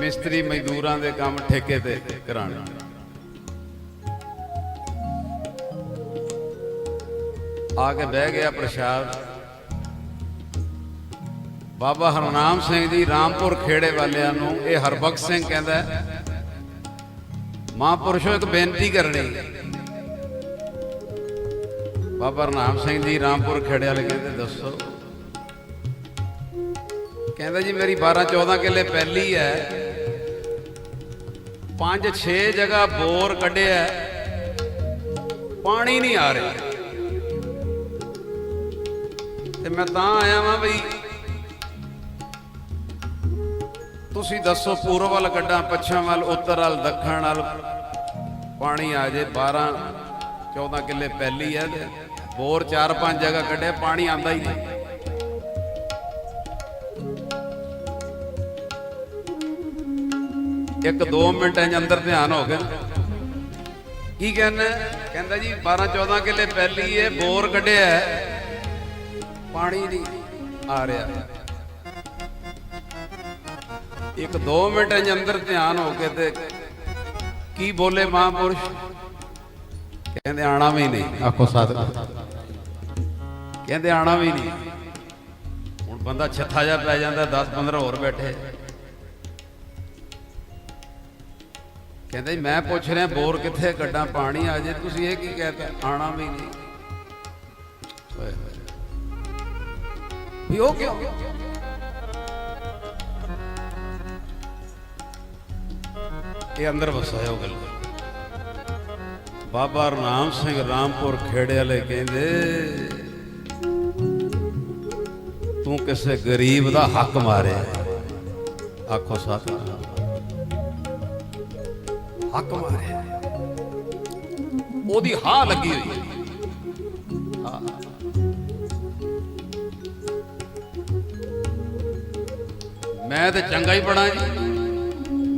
ਮਿਸਤਰੀ ਮਜ਼ਦੂਰਾਂ ਦੇ ਕੰਮ ਠੇਕੇ ਤੇ ਕਰਾਣੇ ਆ ਕੇ ਬਹਿ ਗਿਆ ਪ੍ਰਸ਼ਾਦ। ਬਾਬਾ ਹਰਨਾਮ ਸਿੰਘ ਜੀ ਰਾਮਪੁਰ ਖੇੜੇ ਵਾਲਿਆਂ ਨੂੰ ਇਹ ਹਰਬਖਸ਼ ਸਿੰਘ ਕਹਿੰਦਾ ਹੈ, ਮਹਾਂਪੁਰਸ਼ੋ ਇੱਕ ਬੇਨਤੀ ਕਰਨੀ। ਬਾਬਾ ਹਰਨਾਮ ਸਿੰਘ ਜੀ ਰਾਮਪੁਰ ਖੇੜੇ ਵਾਲੇ ਕਹਿੰਦੇ ਦੱਸੋ। ਕਹਿੰਦਾ ਜੀ ਮੇਰੀ 12 14 ਕਿੱਲੇ ਪਹਿਲੀ ਹੈ ਪੰਜ 6 ਜਗ੍ਹਾ ਬੋਰ ਕੱਢਿਆ। ਪਾਣੀ ਨਹੀਂ ਆ ਰਿਹਾ। ਤੇ ਮੈਂ ਤਾਂ ਆਇਆ ਵਾਂ ਬਈ। ਤੁਸੀਂ ਦੱਸੋ ਪੂਰਬ ਵੱਲ ਕੱਢਾਂ, ਪੱਛਮ ਵੱਲ, ਉੱਤਰ ਵੱਲ, ਦੱਖਣ ਵੱਲ। ਪਾਣੀ ਆ ਜੇ 12 14 ਕਿੱਲੇ ਪਹਿਲੀ ਹੈ ਤੇ ਬੋਰ 4-5 ਜਗ੍ਹਾ ਕੱਢਿਆ, ਪਾਣੀ ਆਂਦਾ ਹੀ ਨਹੀਂ। ਇੱਕ 2 ਮਿੰਟਾਂ ਦੇ ਅੰਦਰ ਧਿਆਨ ਹੋ ਗਿਆ ਕੀ ਕਹਿੰਦਾ? ਕਹਿੰਦਾ ਜੀ 12 14 ਕਿੱਲੇ ਪਹਿਲੀ ਹੈ ਬੋਰ ਕੱਢਿਆ ਪਾਣੀ ਨਹੀਂ ਆ ਰਿਹਾ। ਇੱਕ 2 ਮਿੰਟਾਂ ਦੇ ਅੰਦਰ ਧਿਆਨ ਹੋ ਕੇ ਤੇ ਕੀ ਬੋਲੇ ਮਹਾਂਪੁਰਸ਼? ਕਹਿੰਦੇ ਆਣਾ ਵੀ ਨਹੀਂ। ਆਖੋ ਸਾਧ। ਕਹਿੰਦੇ ਆਣਾ ਵੀ ਨਹੀਂ। ਹੁਣ ਬੰਦਾ ਛੱਥਾ ਜਾ ਪੈ ਜਾਂਦਾ 10 15 ਹੋਰ ਬੈਠੇ। ਕਹਿੰਦੇ ਜੀ ਮੈਂ ਪੁੱਛ ਰਿਹਾ, ਬੋਰ ਕਿੱਥੇ ਕੱਢਾਂ ਪਾਣੀ ਆ ਜੇ। ਤੁਸੀਂ ਇਹ ਕੀ ਕਹਤਾ? ਆਣਾ ਵੀ ਨਹੀਂ। ਓਏ ਹੋਏ। ਵੀ ਉਹ ਕਿਉਂ? ਇਹ ਅੰਦਰ ਵਸਾਇਆ ਉਹ ਗੱਲ। ਬਾਬਾ ਰਾਮ ਸਿੰਘ ਰਾਮਪੁਰ ਖੇੜੇ ਵਾਲੇ ਕਹਿੰਦੇ, ਤੂੰ ਕਿਸੇ ਗਰੀਬ ਦਾ ਹੱਕ ਮਾਰਿਆ ਆਖੋ ਸਾਥ ਹੱਕ ਮਾਰਿਆ ਉਹਦੀ ਹਾਂ ਲੱਗੀ ਹੋਈ ਹੈ। ਮੈਂ ਤੇ ਚੰਗਾ ਹੀ ਬਣਾ ਜੀ।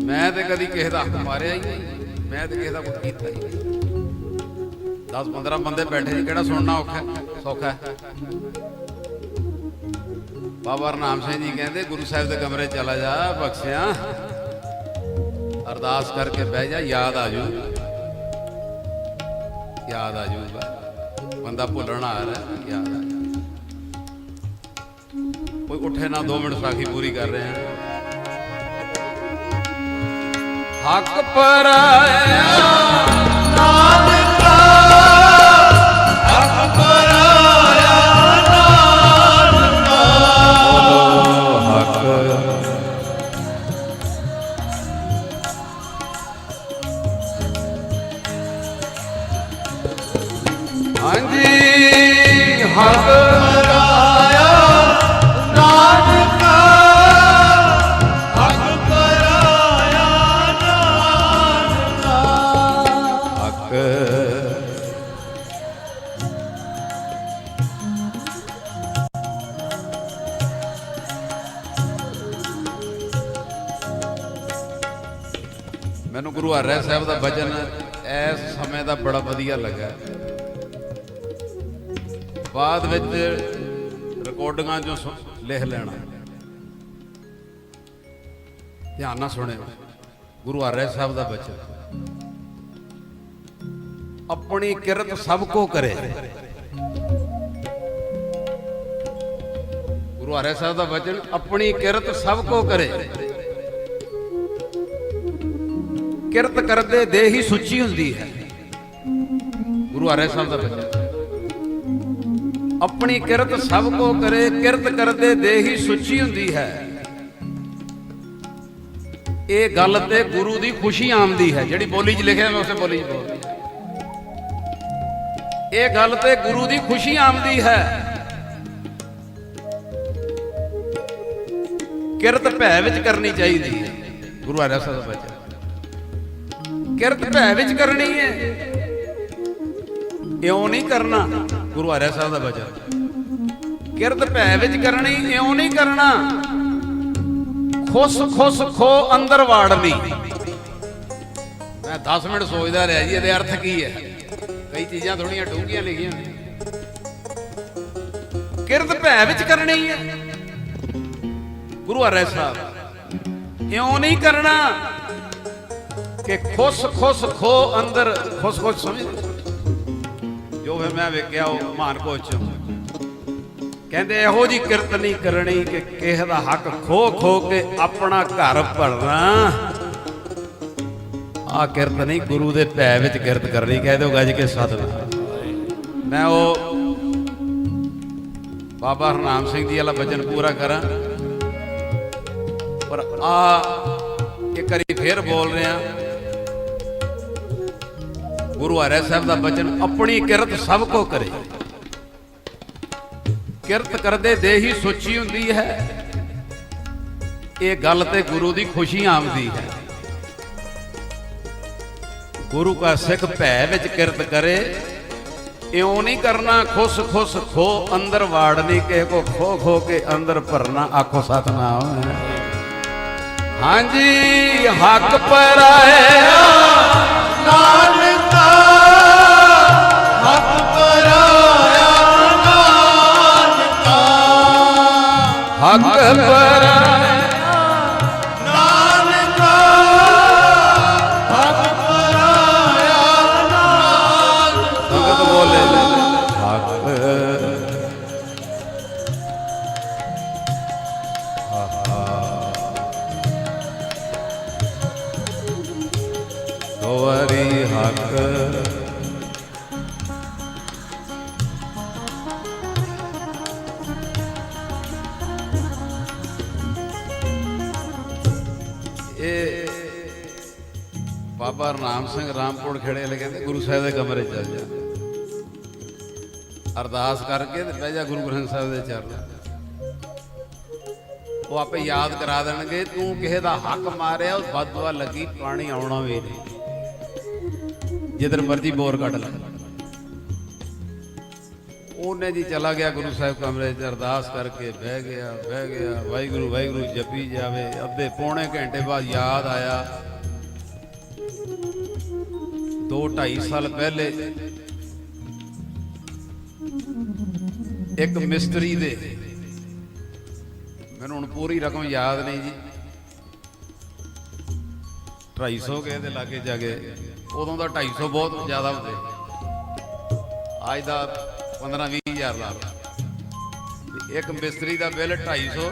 ਮੈਂ ਤੇ ਕਦੀ ਕਿਸੇ ਦਾ ਹੱਕ ਮਾਰਿਆ ਹੀ ਨਹੀਂ। ਮੈਂ ਤੇ ਕਿਸੇ ਦਾ ਕੁਝ ਕੀਤਾ ਹੀ ਨਹੀਂ। 10 15 ਬੰਦੇ ਬੈਠੇ ਜੀ, ਕਿਹੜਾ ਸੁਣਨਾ ਔਖਾ ਸੌਖਾ ਬਾਬਾ ਰਨਾਮ ਸਿੰਘ ਜੀ ਕਹਿੰਦੇ, ਗੁਰੂ ਸਾਹਿਬ ਦੇ ਕਮਰੇ ਚਲਾ ਜਾ, ਬਖਸ਼ਿਆ। ਅਰਦਾਸ ਕਰਕੇ ਬਹਿ ਜਾ, ਯਾਦ ਆ ਜੂ। ਯਾਦ ਆ ਜੂਗਾ। ਬੰਦਾ ਭੁੱਲਣਾ ਆ ਰਿਹਾ, ਯਾਦ ਆ ਜਾਊ। ਕੋਈ ਉੱਠੇ ਨਾ 2 ਮਿੰਟ ਸਾਖੀ ਪੂਰੀ ਕਰ ਰਹੇ ਹਾਂ। ਹੱਕ ਪਰਾਇਆ, ਨਾਨਕਾ ਮੈਨੂੰ ਗੁਰੂ ਹਰਿ ਸਾਹਿਬ ਦਾ ਭਜਨ ਇਸ ਸਮੇਂ ਦਾ ਬੜਾ ਵਧੀਆ ਲੱਗਾ। ਬਾਅਦ ਵਿੱਚ ਰਿਕਾਰਡਿੰਗਾਂ ਚੋਂ ਸੁ- ਲਿਖ ਲੈਣਾ। ਧਿਆਨ ਨਾਲ ਸੁਣਿਓ। ਗੁਰੂ ਹਰਿ ਸਾਹਿਬ ਦਾ ਬਚਨ। ਆਪਣੀ ਕਿਰਤ ਸਭ ਕੋ ਕਰੇ। ਗੁਰੂ ਹਰਿ ਸਾਹਿਬ ਦਾ ਬਚਨ, ਆਪਣੀ ਕਿਰਤ ਸਭ ਕੋ ਕਰੇ। ਕਿਰਤ ਕਰਦੇ ਦੇ ਹੀ ਸੁੱਚੀ ਹੁੰਦੀ ਹੈ। ਗੁਰੂ ਹਰਿ ਸਾਹਿਬ ਦਾ ਬਚਨ। ਆਪਣੀ ਕਿਰਤ ਸਭ ਕੋ ਕਰੇ, ਕਿਰਤ ਕਰਦੇ ਦੇ ਹੀ ਸੁੱਚੀ ਹੁੰਦੀ ਹੈ। ਇਹ ਗੱਲ ਤੇ ਗੁਰੂ ਦੀ ਖੁਸ਼ੀ ਆਮਦੀ ਹੈ, ਜਿਹੜੀ ਬੋਲੀ 'ਚ ਲਿਖਿਆ ਮੈਂ ਉਸੇ ਬੋਲੀ 'ਚ ਬੋਲਦੀ ਇਹ ਗੱਲ ਤੇ ਗੁਰੂ ਦੀ ਖੁਸ਼ੀ ਆਮਦੀ ਹੈ। ਕਿਰਤ ਭੈ ਵਿੱਚ ਕਰਨੀ ਚਾਹੀਦੀ ਹੈ। ਗੁਰੂ ਆਰਿਆ ਸਾਹਿਬ ਦਾ ਕਿਰਤ ਭੈ ਵਿੱਚ ਕਰਨੀ ਹੈ। ਇਉਂ ਨਹੀਂ ਕਰਨਾ। ਗੁਰੂ ਹਰਿ ਸਾਹਿਬ ਦਾ ਬਚਨ। ਕਿਰਤ ਭੈ ਵਿੱਚ ਕਰਨੀ, ਇਉਂ ਨਹੀਂ ਕਰਨਾ। ਖੁਸ ਖੁਸ, ਖੋ ਅੰਦਰ ਵਾੜਨੀ ਮੈਂ 10 ਮਿੰਟ ਸੋਚਦਾ ਰਿਹਾ ਜੀ, ਇਹਦੇ ਅਰਥ ਕੀ ਹੈ? ਕਈ ਚੀਜ਼ਾਂ ਥੋੜੀਆਂ ਡੂੰਘੀਆਂ ਲਿਖੀਆਂ ਕਿਰਤ ਭੈ ਵਿੱਚ ਕਰਨੀ ਹੈ। ਗੁਰੂ ਹਰਿ ਸਾਹਿਬ, ਇਉਂ ਨਹੀਂ ਕਰਨਾ ਕਿ ਖੁਸ ਖੁਸ, ਖੋ ਅੰਦਰ, ਖੁਸ ਖੁਸ ਸਮਝ। ਜੋ ਫਿਰ ਮੈਂ ਵੇਖਿਆ ਉਹ ਮਾਨ ਕੋਚ। ਕਹਿੰਦੇ ਇਹੋ ਜੀ ਕਿਰਤ ਨਹੀਂ ਕਰਨੀ ਕਿ ਕਿਸੇ ਦਾ ਹੱਕ ਖੋ ਖੋ ਕੇ ਆਪਣਾ ਘਰ ਭਰਨਾ। ਆ ਕਿਰਤ ਨਹੀਂ, ਗੁਰੂ ਦੇ ਭੈ ਵਿੱਚ ਕਿਰਤ ਕਰਨੀ, ਕਹਿ ਦਿਓ ਗੱਜ ਕੇ ਸਤਿਨਾਮ ਮੈਂ ਉਹ ਬਾਬਾ ਹਰਨਾਮ ਸਿੰਘ ਜੀ ਵਾਲਾ ਵਚਨ ਪੂਰਾ ਕਰਾਂ। ਪਰ ਆ ਇੱਕ ਵਾਰੀ ਫੇਰ ਬੋਲ ਰਿਹਾ। ਗੁਰੂ ਹਰਿ ਸਾਹਿਬ ਦਾ ਬਚਨ ਆਪਣੀ ਕਿਰਤ ਸਭ ਕੋ ਕਰੇ। ਕਿਰਤ ਕਰਦੇ ਦੇ ਹੀ ਸੋਚੀ ਹੁੰਦੀ ਹੈ। ਇਹ ਗੱਲ ਤੇ ਗੁਰੂ ਦੀ ਖੁਸ਼ੀ ਆਮਦੀ ਹੈ। ਗੁਰੂ ਕਾ ਸਿੱਖ ਭੈ ਵਿੱਚ ਕਿਰਤ ਕਰੇ। ਇਉਂ ਨਹੀਂ ਕਰਨਾ ਖੁਸ ਖੁਸ ਖੋ, ਅੰਦਰ ਵਾੜਨੀ ਕਿਸੇ ਕੋ ਖੋ ਖੋ ਕੇ ਅੰਦਰ ਭਰਨਾ, ਆਖੋ ਸਤਨਾਮ। ਹਾਂਜੀ, ਹੱਕ ਪਰਾਇਆ, ਨਾਨਕਾ ਹੱਕ ਸਿੰਘ ਰਾਮਪੁਰ ਖੇੜੇ ਵਾਲੇ ਕਹਿੰਦੇ, ਗੁਰੂ ਸਾਹਿਬ ਦੇ ਕਮਰੇ 'ਚ ਜਾ। ਅਰਦਾਸ ਕਰਕੇ ਤੇ ਬਹਿ ਜਾ ਗੁਰੂ ਗ੍ਰੰਥ ਸਾਹਿਬ ਦੇ ਚਰਨ ਉਹ ਆਪੇ ਯਾਦ ਕਰਾ ਦੇਣਗੇ, ਤੂੰ ਕਿਸੇ ਦਾ ਹੱਕ ਮਾਰਿਆ, ਉਹ ਬਦਦੁਆ ਲੱਗੀ, ਪਾਣੀ ਆਉਣਾ ਵੀ ਨਹੀਂ। ਜਿੱਧਰ ਮਰਜ਼ੀ ਬੋਰ ਕੱਢ ਲੈ। ਉਹਨੇ ਜੀ ਚਲਾ ਗਿਆ ਗੁਰੂ ਸਾਹਿਬ ਕਮਰੇ 'ਚ, ਅਰਦਾਸ ਕਰਕੇ ਬਹਿ ਗਿਆ ਬਹਿ ਗਿਆ, ਵਾਹਿਗੁਰੂ ਵਾਹਿਗੁਰੂ ਜਪੀ ਜਾਵੇ। ਅੱਧੇ ਪੌਣੇ ਘੰਟੇ ਬਾਅਦ ਯਾਦ ਆਇਆ ਦੋ ਢਾਈ ਸਾਲ ਪਹਿਲੇ ਇੱਕ ਮਿਸਤਰੀ ਦੇ ਮੈਨੂੰ ਹੁਣ ਪੂਰੀ ਰਕਮ ਯਾਦ ਨਹੀਂ ਜੀ। 250 ਕੇ ਦੇ ਲਾਗੇ ਜਾ ਕੇ ਉਦੋਂ ਦਾ 250 ਬਹੁਤ ਜ਼ਿਆਦਾ ਹੁੰਦੇ। ਅੱਜ ਦਾ 15 20 ਹਜ਼ਾਰ ਲਾ ਇੱਕ ਮਿਸਤਰੀ ਦਾ ਬਿੱਲ 250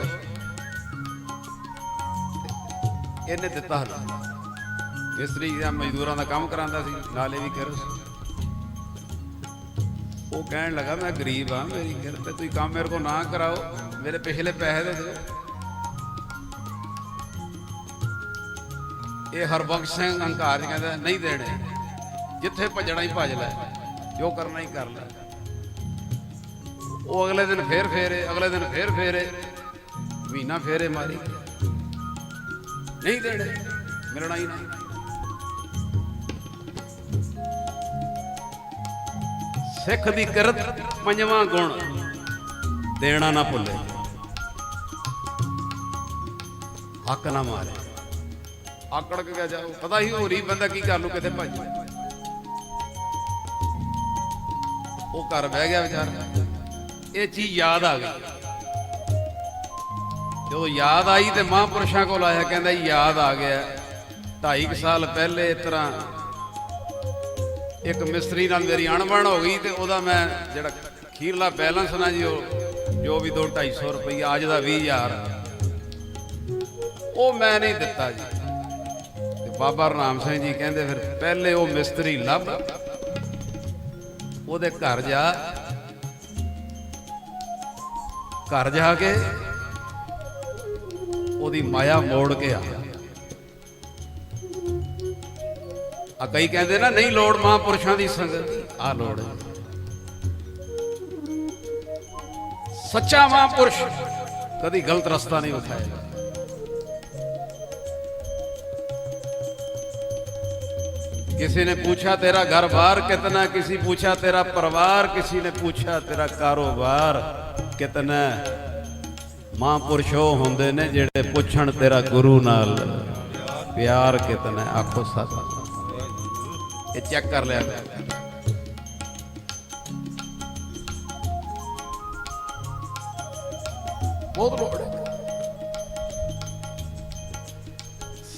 ਇਹਨੇ ਦਿੱਤਾ ਹਲਾ ਮਿਸਤਰੀ ਦਾ ਮਜ਼ਦੂਰਾਂ ਦਾ ਕੰਮ ਕਰਾਉਂਦਾ ਸੀ, ਨਾਲੇ ਵੀ ਕਰ ਉਹ ਕਹਿਣ ਲੱਗਾ, ਮੈਂ ਗਰੀਬ ਆ ਮੇਰੀ ਕਿਰਤ ਤੇ ਤੁਸੀਂ ਕੰਮ ਮੇਰੇ ਕੋ ਨਾ ਕਰਾਓ, ਮੇਰੇ ਪਿਛਲੇ ਪੈਸੇ ਦੇ ਦਿਓ। ਇਹ ਹਰਬਖਸ਼ ਸਿੰਘ ਹੰਕਾਰ ਜੀ ਕਹਿੰਦਾ, ਨਹੀਂ ਦੇਣੇ। ਜਿੱਥੇ ਭੱਜਣਾ ਹੀ ਭੱਜ ਲੈ, ਜੋ ਕਰਨਾ ਹੀ ਕਰ ਲੈ। ਉਹ ਅਗਲੇ ਦਿਨ ਫੇਰ ਫੇਰੇ, ਅਗਲੇ ਦਿਨ ਫੇਰ ਫੇਰੇ, ਮਹੀਨਾ ਫੇਰੇ ਮਾਰੀ। ਨਹੀਂ ਦੇਣੇ, ਮਿਲਣਾ ਹੀ ਨਹੀਂ। ਸਿੱਖ ਦੀ ਕਿਰਤ ਪੰਜਵਾਂ ਗੁਣ। ਦੇਣਾ ਨਾ ਭੁੱਲੇ। ਹੱਕ ਨਾ ਮਾਰੇ। ਆਕੜ ਕੇ ਜਾਓ ਪਤਾ ਹੀ ਹੋਰੀ ਬੰਦਾ ਕੀ ਕਰ ਲੂ ਕਿਤੇ ਭੱਜ ਉਹ ਘਰ ਬਹਿ ਗਿਆ ਵਿਚਾਰਾ। ਇਹ ਚੀਜ਼ ਯਾਦ ਆ ਗਈ। ਜਦੋਂ ਯਾਦ ਆਈ ਤੇ ਮਹਾਂਪੁਰਸ਼ਾਂ ਕੋਲ ਆਇਆ, ਕਹਿੰਦਾ ਯਾਦ ਆ ਗਿਆ। ਢਾਈ ਕੁ ਸਾਲ ਪਹਿਲੇ ਇਸ ਤਰ੍ਹਾਂ ਇੱਕ ਮਿਸਤਰੀ ਨਾਲ ਮੇਰੀ ਅਣਬਣ ਹੋ ਗਈ ਤੇ ਉਹਦਾ ਮੈਂ ਜਿਹੜਾ ਖੀਰਲਾ ਬੈਲੈਂਸ ਨਾ ਜੀ, ਉਹ ਜੋ ਵੀ 2 250 ਰੁਪਈਆ, ਅੱਜ ਦਾ 20000 ਉਹ ਮੈਂ ਨਹੀਂ ਦਿੱਤਾ ਜੀ। ਤੇ ਬਾਬਾ ਰਾਮ ਸਿੰਘ ਜੀ ਕਹਿੰਦੇ ਫਿਰ ਪਹਿਲੇ ਉਹ ਮਿਸਤਰੀ ਲੱਭ, ਉਹਦੇ ਘਰ ਜਾ। ਘਰ ਜਾ ਕੇ ਉਹਦੀ ਮਾਇਆ ਮੋੜ ਕੇ ਆ। ਆ ਕਈ ਕਹਿੰਦੇ ਨਾ ਨਹੀਂ ਲੋੜ ਮਹਾਂਪੁਰਸ਼ਾਂ ਦੀ ਸੰਗਤ ਆ ਲੋੜ ਹੈ। ਸੱਚਾ ਮਹਾਂਪੁਰਸ਼ ਕਦੀ ਗਲਤ ਰਸਤਾ ਨਹੀਂ ਵਿਖਾਏਗਾ किसी ने पूछा तेरा घर बार कितना किसी पूछा तेरा परिवार किसी ने पूछा तेरा कारोबार कितना ਮਹਾਂਪੁਰਸ਼ੋ ਹੁੰਦੇ ਨੇ ਜਿਹੜੇ ਪੁੱਛਣ ਤੇਰਾ ਗੁਰੂ ਨਾਲ ਪਿਆਰ ਕਿਤਨਾ ਹੈ? ਆਖੋ ਸੱਚ ਇਹ ਚੈੱਕ ਕਰ ਲਿਆ ਕਰੋ। ਬਹੁਤ ਲੋੜ ਹੈ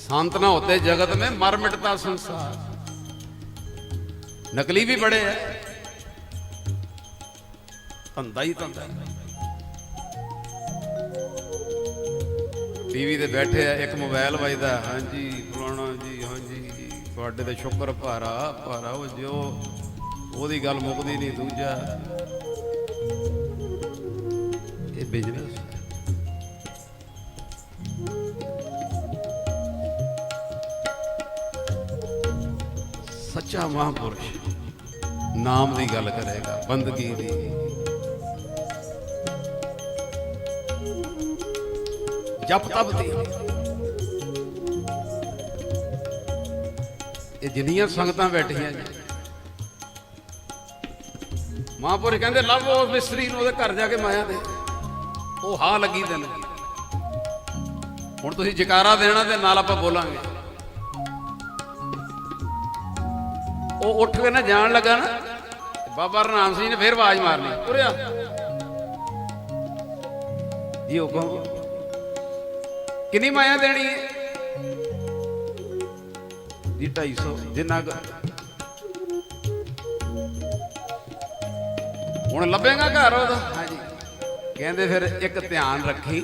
संत ना होते जगत में मर मिटता संसार नकली भी बड़े हैं ਧੰਦਾ ਹੀ ਧੰਦਾ ਟੀਵੀ ਤੇ ਬੈਠੇ ਆ ਇੱਕ ਮੋਬਾਈਲ ਵੱਜਦਾ ਹਾਂਜੀ ਫਲਾਣਾ ਜੀ ਹਾਂਜੀ ਤੁਹਾਡੇ ਤੇ ਸ਼ੁਕਰ ਭਾਰਾ ਭਾਰਾ ਉਹ ਜਿਓ। ਉਹਦੀ ਗੱਲ ਮੁੱਕਦੀ ਨਹੀਂ ਦੂਜਾ। ਇਹ ਬਿਜ਼ਨਸ ਸੱਚਾ ਮਹਾਂਪੁਰਸ਼ ਨਾਮ ਦੀ ਗੱਲ ਕਰੇਗਾ, ਬੰਦਗੀ ਦੀ। ਜਪ ਤਪ ਦੀ। ਇਹ ਜਿੰਨੀਆਂ ਸੰਗਤਾਂ ਬੈਠੀਆਂ ਜੀ। ਮਹਾਂਪੁਰਸ਼ ਕਹਿੰਦੇ ਲੱਭ ਉਸ ਮਿਸਤਰੀ ਨੂੰ ਉਹਦੇ ਘਰ ਜਾ ਕੇ ਮਾਇਆ ਦੇ। ਉਹ ਹਾਂ ਲੱਗੀ ਤੈਨੂੰ। ਹੁਣ ਤੁਸੀਂ ਜਕਾਰਾ ਦੇਣਾ ਤੇ ਨਾਲ ਆਪਾਂ ਬੋਲਾਂਗੇ। ਉਹ ਉੱਠ ਕੇ ਨਾ ਜਾਣ ਲੱਗਾ ਨਾ, ਬਾਬਾ ਰਨਾਮ ਸਿੰਘ ਨੇ ਫੇਰ ਆਵਾਜ਼ ਮਾਰਨੀ। ਤੁਰਿਆ ਜੀ ਹੁਕਮ। ਕਿੰਨੀ ਮਾਇਆ ਦੇਣੀ ਹੈ? ਜੀ 250 ਜਿੰਨਾ ਹੁਣ ਲੱਭੇਗਾ ਘਰ ਉਹਦਾ? ਹਾਂਜੀ। ਕਹਿੰਦੇ ਫਿਰ ਇੱਕ ਧਿਆਨ ਰੱਖੀ।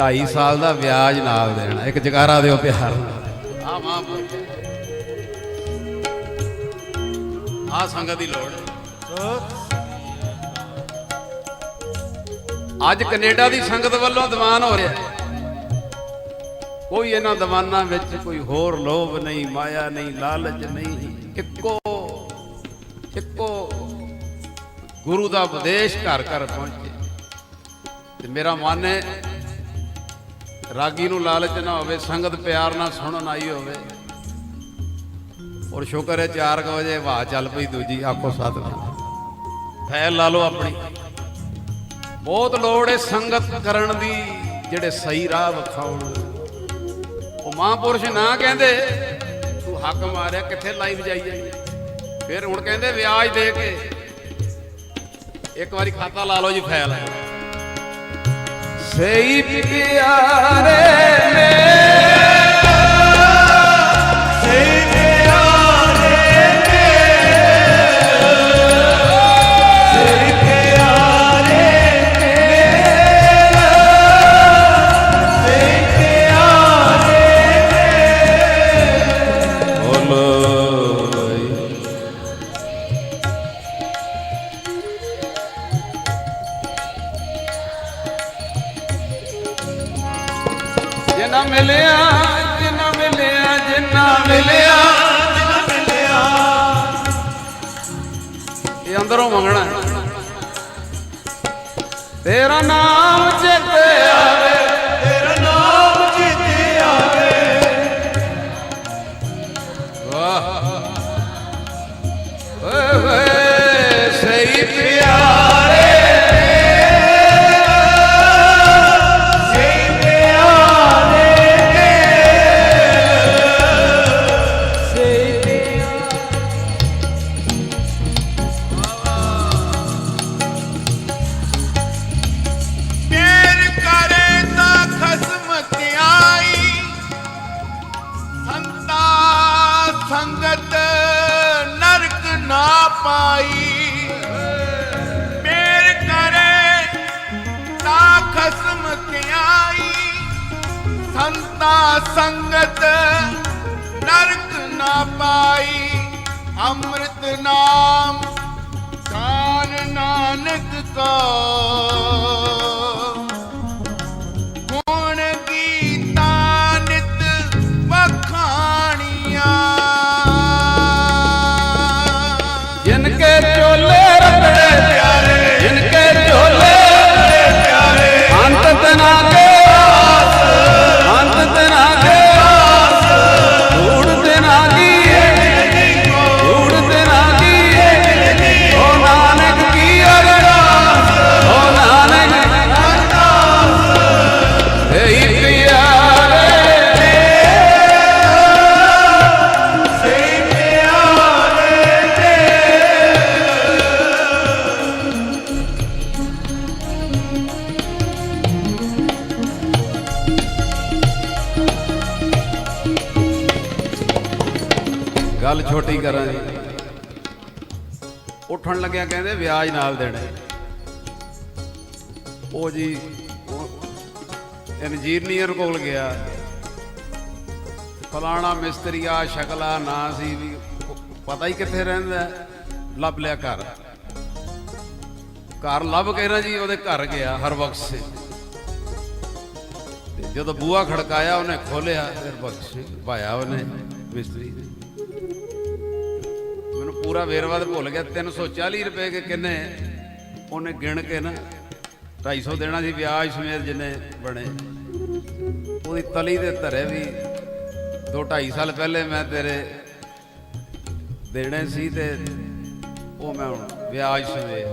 2.5 ਸਾਲ ਦਾ ਵਿਆਜ ਨਾਲ ਦੇਣਾ ਇੱਕ ਜਗਾਰਾ ਦਿਓ ਪਿਆਰ ਨਾਲ। ਆ ਮਾਂ ਆ ਸੰਗਤ ਦੀ ਲੋੜ। ਅੱਜ ਕੈਨੇਡਾ ਦੀ ਸੰਗਤ ਵੱਲੋਂ ਦੀਵਾਨ ਹੋ ਰਿਹਾ। ਕੋਈ ਇਹਨਾਂ ਦਵਾਨਾਂ ਵਿੱਚ ਕੋਈ ਹੋਰ ਲੋਭ ਨਹੀਂ, ਮਾਇਆ ਨਹੀਂ, ਲਾਲਚ ਨਹੀਂ। ਇੱਕੋ ਇੱਕੋ ਗੁਰੂ ਦਾ ਉਪਦੇਸ਼ ਘਰ ਘਰ ਪਹੁੰਚੇ। ਤੇ ਮੇਰਾ ਮਨ ਹੈ, ਰਾਗੀ ਨੂੰ ਲਾਲਚ ਨਾ ਹੋਵੇ, ਸੰਗਤ ਪਿਆਰ ਨਾਲ ਸੁਣਨ ਆਈ ਹੋਵੇ। ਔਰ ਸ਼ੁਕਰ ਹੈ 4 ਵਜੇ ਹਵਾ ਚੱਲ ਪਈ, ਦੂਜੀ ਆਖੋ ਸਤਿਨਾਮ ਫੈਲ ਲਾ ਲਓ ਆਪਣੀ। ਬਹੁਤ ਲੋੜ ਹੈ ਸੰਗਤ ਕਰਨ ਦੀ, ਜਿਹੜੇ ਸਹੀ ਰਾਹ ਵਿਖਾਉਣ। ਉਹ ਮਹਾਂਪੁਰਸ਼ ਨਾ ਕਹਿੰਦੇ, ਤੂੰ ਹੱਕ ਮਾਰਿਆ, ਕਿੱਥੇ ਲਾਈ ਜਾਈ ਜਾਈ? ਫਿਰ ਹੁਣ ਕਹਿੰਦੇ ਵਿਆਜ ਦੇ ਕੇ। ਇੱਕ ਵਾਰੀ ਖਾਤਾ ਲਾ ਲਓ ਜੀ, ਫੈਲ ਸਹੀ ਪਿਆਰੇ ਸੇ ਪਾਈ ਮੇਰ ਕਰੇ ਨਾ ਖਸਮ ਧਿਆਈ ਸੰਤਾ ਸੰਗਤ ਨਰਕ ਨਾ ਪਾਈ। ਅੰਮ੍ਰਿਤ ਨਾਮ ਕਾਨ ਨਾਨਕ ਕਾ। ਗੱਲ ਛੋਟੀ ਕਰਾਂ ਜੀ ਉੱਠਣ ਲੱਗਿਆ ਕਹਿੰਦੇ ਵਿਆਜ ਨਾਲ ਦੇਣੇ ਉਹ ਜੀ ਇੰਜੀਨੀਅਰ ਕੋਲ ਗਿਆ। ਫਲਾਣਾ ਮਿਸਤਰੀ ਆ, ਸ਼ਕਲਾ ਨਾ ਸੀ ਵੀ, ਪਤਾ ਹੀ ਕਿੱਥੇ ਰਹਿੰਦਾ ਲੱਭ ਲਿਆ ਘਰ। ਘਰ ਲੱਭ ਕੇ ਨਾ ਜੀ ਉਹਦੇ ਘਰ ਗਿਆ ਹਰ ਵਕਤ ਸੇ। ਜਦੋਂ ਬੂਆ ਖੜਕਾਇਆ ਉਹਨੇ ਖੋਲਿਆ ਫਿਰ ਬਖਸ਼ ਭਾਇਆ ਉਹਨੇ ਮਿਸਤਰੀ ਨੇ। ਪੂਰਾ ਵੇਰਵਾ ਤੇ ਭੁੱਲ ਗਿਆ। 340 ਰੁਪਏ ਕੇ ਕਿੰਨੇ? ਉਹਨੇ ਗਿਣ ਕੇ ਨਾ 250 ਦੇਣਾ ਸੀ, ਵਿਆਜ ਸਮੇਤ ਜਿੰਨੇ ਬਣੇ। ਉਹਦੀ ਤਲੀ ਦੇ ਧਰੇ ਵੀ 2 2.5 ਸਾਲ ਪਹਿਲੇ ਮੈਂ ਤੇਰੇ ਦੇਣੇ ਸੀ ਤੇ ਉਹ ਮੈਂ ਹੁਣ ਵਿਆਜ ਸਮੇਤ।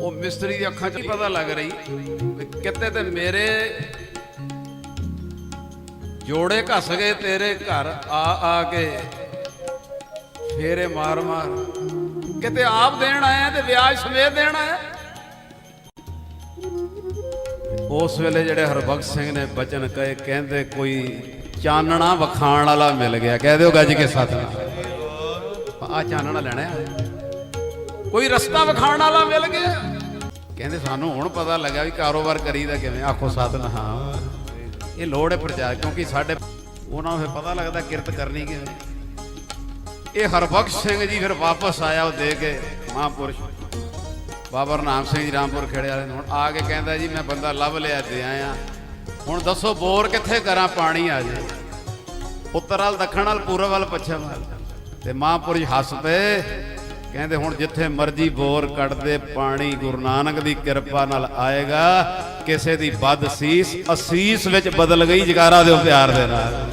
ਉਹ ਮਿਸਤਰੀ ਦੀ ਅੱਖਾਂ 'ਚ ਹੀ ਪਤਾ ਲੱਗ ਰਹੀ ਕਿਤੇ ਤੇ ਮੇਰੇ ਜੋੜੇ ਘਸ ਗਏ, ਤੇਰੇ ਘਰ ਆ ਆ ਕੇ ਫੇਰੇ ਮਾਰ ਮਾਰ। ਕਿਤੇ ਆਪ ਦੇਣ ਆਇਆ ਤੇ ਵਿਆਜ ਸਮੇਤ ਦੇਣ ਆਇਆ? ਉਸ ਵੇਲੇ ਜਿਹੜੇ ਹਰਬਖਸ਼ ਸਿੰਘ ਨੇ ਬਚਨ ਕਹੇ, ਕਹਿੰਦੇ ਕੋਈ ਚਾਨਣਾ ਵਖਾਣ ਵਾਲਾ ਮਿਲ ਗਿਆ। ਕਹਿ ਦਿਓ ਗੱਜ ਕੇ ਸਤਨਾਮ। ਆ ਚਾਨਣਾ ਲੈਣਾ ਕੋਈ ਰਸਤਾ ਵਿਖਾਣ ਵਾਲਾ ਮਿਲ ਗਿਆ? ਕਹਿੰਦੇ ਸਾਨੂੰ ਹੁਣ ਪਤਾ ਲੱਗਾ ਵੀ ਕਾਰੋਬਾਰ ਕਰੀਦਾ ਕਿਵੇਂ। ਆਖੋ ਸਤਨਾਮ। ਇਹ ਲੋੜ ਹੈ ਪ੍ਰਚਾਰ, ਕਿਉਂਕਿ ਸਾਡੇ ਉਹਨਾਂ ਨੂੰ ਪਤਾ ਲੱਗਦਾ ਕਿਰਤ ਕਰਨੀ ਕਿਵੇਂ। ਇਹ ਹਰਬਖਸ਼ ਸਿੰਘ ਜੀ ਫਿਰ ਵਾਪਸ ਆਇਆ ਉਹ ਦੇ ਕੇ ਮਹਾਂਪੁਰਸ਼ ਬਾਬਾ ਨਾਮ ਸਿੰਘ ਜੀ ਰਾਮਪੁਰ ਖੇੜੇ ਵਾਲੇ ਨੂੰ। ਹੁਣ ਆ ਕੇ ਕਹਿੰਦਾ ਜੀ, ਮੈਂ ਬੰਦਾ ਲੱਭ ਲਿਆ ਤੇ ਆਇਆ। ਹੁਣ ਦੱਸੋ ਬੋਰ ਕਿੱਥੇ ਕਰਾਂ, ਪਾਣੀ ਆ ਜੇ। ਉੱਤਰ ਵੱਲ, ਦੱਖਣ ਵਾਲ, ਪੂਰਬ ਵਾਲ, ਪੱਛਮ ਵੱਲ। ਤੇ ਮਹਾਂਪੁਰਸ਼ ਹੱਸ ਪਏ ਕਹਿੰਦੇ ਹੁਣ ਜਿੱਥੇ ਮਰਜ਼ੀ ਬੋਰ ਕੱਢਦੇ, ਪਾਣੀ ਗੁਰੂ ਨਾਨਕ ਦੀ ਕਿਰਪਾ ਨਾਲ ਆਏਗਾ। ਕਿਸੇ ਦੀ ਬਦ ਸੀਸ, ਅਸੀਸ ਵਿੱਚ ਬਦਲ ਗਈ ਜਗਾਰਾ ਦਿਓ ਪਿਆਰ ਦੇ ਨਾਲ।